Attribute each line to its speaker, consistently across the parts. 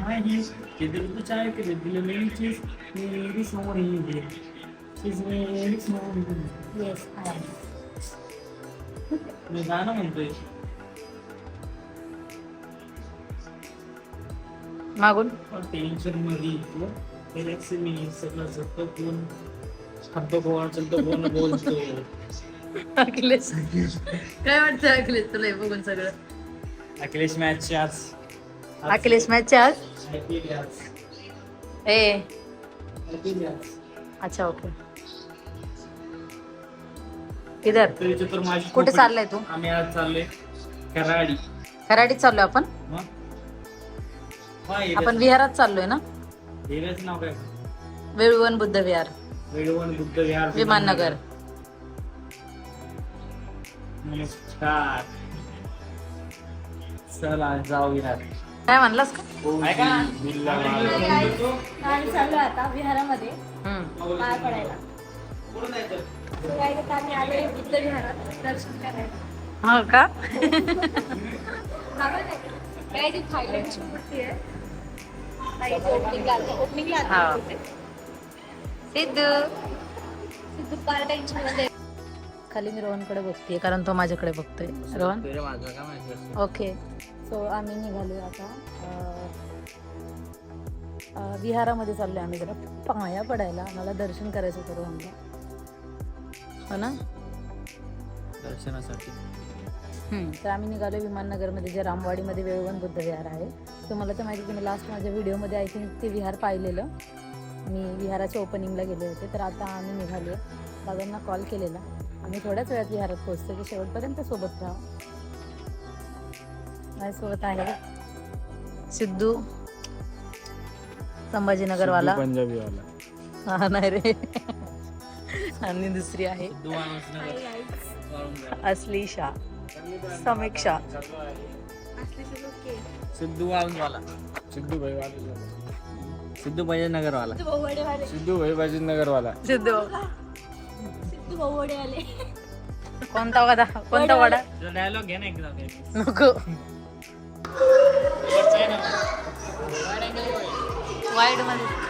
Speaker 1: नाही कि दिल तू चाहे कि दिल मेरी चीज मेरी सोनी है। चीज मेरी सोनी है।
Speaker 2: येस
Speaker 1: मी गाणं म्हणतोय
Speaker 2: मागून?
Speaker 1: टेन्शनमध्ये रिलॅक्स मी सगळं जगतो कोण शब्द गोवा चलतो कोण बोलतो
Speaker 2: अखिलेश। काय वाटतं अखिलेश तुला हे बघून सगळं?
Speaker 1: अखिलेश मॅच आज
Speaker 2: अखिलेश मॅच आज? ए. अच्छा ओके. इधर. कुठे चाललाय तू?
Speaker 1: आम्ही आज चाललोय कराडी
Speaker 2: खराडीत चाललोय आपण? आपण विहारात चाललोय ना?
Speaker 1: एरियाचं नाव काय?
Speaker 2: वेळुवन बुद्ध विहार.
Speaker 1: वेळवण बुद्ध विहार.
Speaker 2: विमाननगर.
Speaker 1: नमस्कार. चला जाऊ विहार
Speaker 2: काय म्हणलास का
Speaker 1: ऐका ना. बिल्ला वाला.
Speaker 3: आम्ही चाललो आता विहारामध्ये
Speaker 2: हम्म.
Speaker 3: पाय पडायला So guys, आता आम्ही आलोय बुद्ध विहारात दर्शन करायला
Speaker 2: हो का
Speaker 3: बघा काय. काय ती थायलंडची मूर्ती आहे ताईची ओपनिंगला आली ओपनिंगला
Speaker 2: हा.
Speaker 3: आली होते.
Speaker 2: सिद्धू
Speaker 3: सिद्धू फार टेन्शनमध्ये
Speaker 2: खाली मी रोहनकडे बघतेय कारण तो माझ्याकडे बघतोय रोहन ओके सो आम्ही निघालो आता विहारामध्ये चाललोय आम्ही जरा. पाया पडायला. आम्हाला दर्शन करायचं होतं रोहनला हो ना?
Speaker 1: दर्शनासाठी.
Speaker 2: तर आम्ही निघालो विमाननगरमध्ये जे रामवाडीमध्ये वेळवण बुद्ध विहार आहे. तुम्हाला तर माहिती तुम्ही लास्ट माझ्या व्हिडिओमध्ये आय थिंक ते विहार पाहिलेलं. मी विहाराच्या ओपनिंगला गेले होते. तर आता आम्ही निघालो दादांना कॉल केलेला. आम्ही थोड्याच वेळात विहारात पोहोचतो की शेवटपर्यंत सोबत राहा. माझ्यासोबत आहे सिद्धू संभाजीनगरवाला.
Speaker 4: पंजाबी वाला
Speaker 2: हा नाही रे. आणि दुसरी आहे
Speaker 1: सिद्धू माणूस नगर वाळून जा.
Speaker 2: असली शाह. समीक्षा
Speaker 1: सिद्धू वाला
Speaker 4: सिद्धू भाई वाला
Speaker 1: सिद्धू पाहिजे नगर वाला
Speaker 3: सिद्धू
Speaker 4: भाई बाजी नगर वाला
Speaker 2: सिद्धू.
Speaker 3: सिद्धू भाऊवडे आले
Speaker 2: कोणता वडा? कोणता वडा?
Speaker 1: डायलॉग घे ना एकदा.
Speaker 2: नको. वाईडमध्ये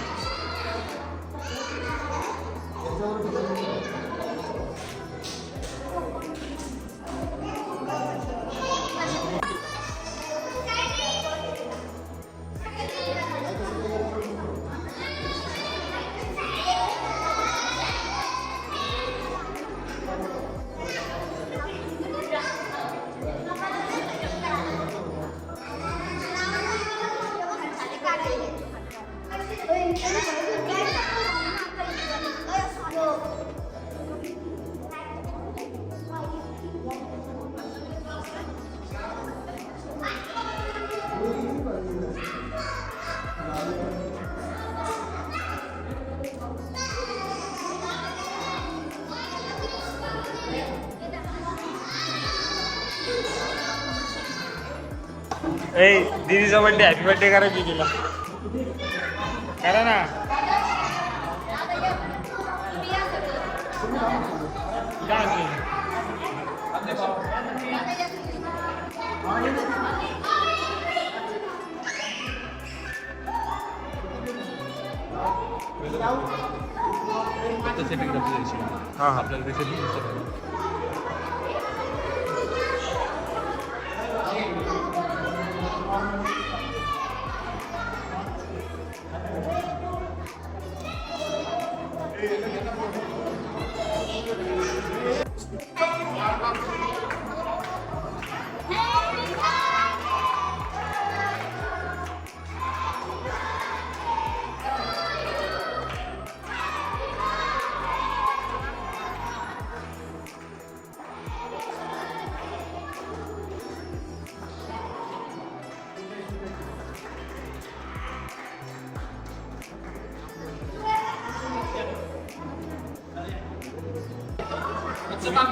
Speaker 4: ए दीदीचा बर्थडे हॅपी बर्थडे करायची तिला करा ना. Hey!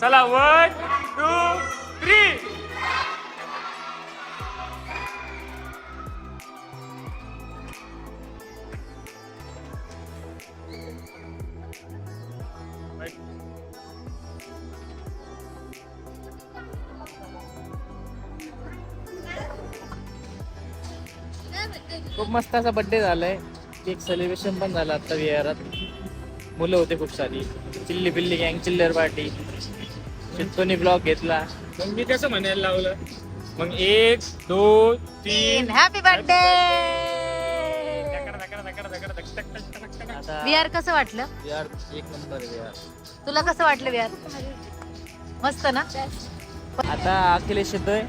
Speaker 4: चला वन टू थ्री
Speaker 1: खूप मस्त असा बड्डे झालाय. केक सेलिब्रेशन पण झालं आता विहारात मुलं होते खूप सारी. चिल्ली पिल्ली गँग चिल्लर पार्टी चित्तोनी ब्लॉग घेतला
Speaker 4: मग मी कसं म्हणायला लावलं मग एक दोन तीन
Speaker 2: हॅपी बर्थडे
Speaker 4: धकड, धकड, धकड, धकड, धक, धक, धक, धक, धक.
Speaker 1: आता
Speaker 2: विहार कसं वाटलं
Speaker 1: विहार एक नंबर विहार
Speaker 2: तुला कसं वाटलं विहार मस्त ना
Speaker 1: आता अखिलेश येतोय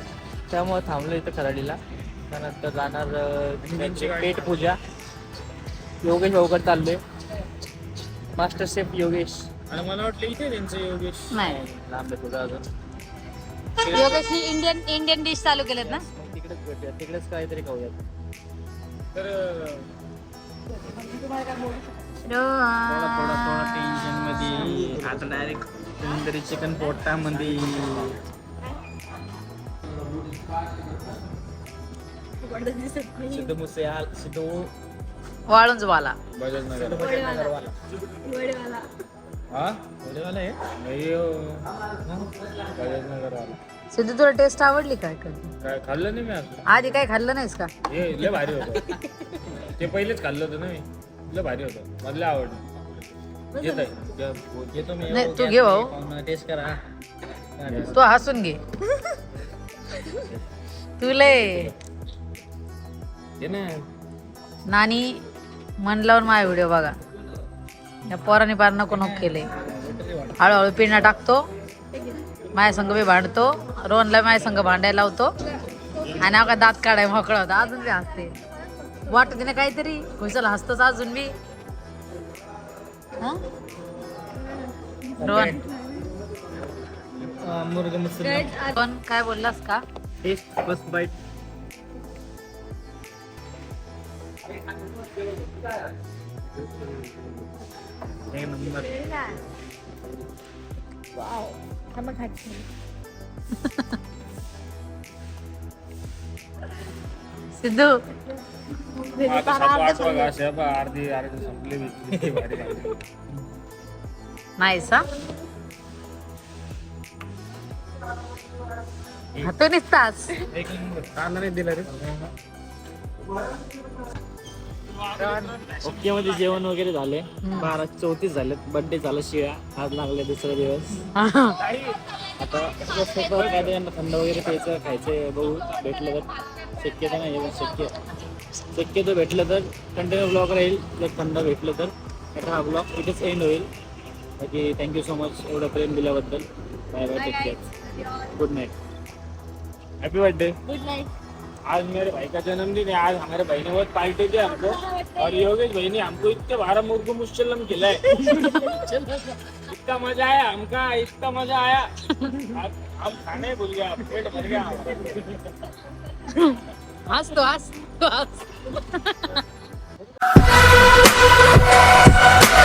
Speaker 1: त्यामुळे थांबलो इथं खराडीला त्यानंतर जाणार अं, त्यांची पेट पूजा योगेश भाऊकडे चाललोय मास्टर शेफ योगेश
Speaker 4: आणि मला वाटलं इथे त्यांचं योगेश.
Speaker 2: नाही.
Speaker 1: लांब आहे तुझं अजून.
Speaker 2: योगेशनी इंडियन इंडियन डिश चालू केलेत ना?
Speaker 1: मग तिकडेच भेटूया तिकडेच काहीतरी खाऊयात.
Speaker 4: तर
Speaker 1: थोडा थोडा थोडा टेन्शनमध्ये. आता डायरेक्ट चिकन पोटामध्ये. सिद्धू मुसेहाल सिद्धू.
Speaker 2: वाळूंज वाला
Speaker 4: नाही. बजाज नगर वाला
Speaker 2: सिद्धू तुला टेस्ट आवडली काय
Speaker 4: खाल्लं नाही मी आज
Speaker 2: आधी काय खाल्लं नाहीस का?
Speaker 4: हे लय भारी होतं. ते पहिलेच खाल्लं होतं ना मी. लय भारी होतं. मला लय आवडलं. येत आहे
Speaker 1: घेतो मी.
Speaker 2: नाही, तू घे भाऊ.
Speaker 1: टेस्ट करा.
Speaker 2: तू हसून घे. तुले. नानी मन लावून माझा व्हिडिओ बघा. या पोराने पार नको नको केले. हळूहळू पिण्या टाकतो. माझ्या संघ बी भांडतो. रोहनला माझ्या संघ भांडायला लावतो. आणि अका दात काढाय मोकळा होता. अजून बी हसते. वाटत तिने काहीतरी. खुशाल हसतोच अजून बी. रोहन. रोहन काय बोललास का? सिद्धू
Speaker 4: आता सात आठ वागा असे बा, अर्धी अर्धी संपली बी. किती भारी लागली.
Speaker 2: नाहीस हा हातो निसतास
Speaker 1: एक नंबर
Speaker 4: कांदा नाही दिला रे
Speaker 1: ओके मध्ये जेवण वगैरे झाले. बारा चौतीस झालेत. बर्थडे झाला शिळा आज लागले दुसरा दिवस. आता काय ते यांना थंड वगैरे प्यायचं खायचं बघू. भेटलं तर शक्यता नाही पण शक्य. शक्यतो भेटलं तर कंटिन्यू ब्लॉग राहील. जर थंड भेटलं तर. आता हा ब्लॉग इथेच एंड होईल. बाकी थँक्यू सो मच एवढं प्रेम दिल्याबद्दल. Bye bye take care good night
Speaker 4: happy birthday
Speaker 3: good night
Speaker 4: आज मेरे भाई का जन्मदिन है आज हमारे भाई ने बहुत पार्टी दी हमको। और योगेश भाई ने हमको इतने बारह मुर्गू मुश्चलम खिलाए। इतना मज़ा आया हमका इतना मज़ा आया। हम खाने भूल गया पेट भर गया
Speaker 2: हंस तो हंस तो हंस।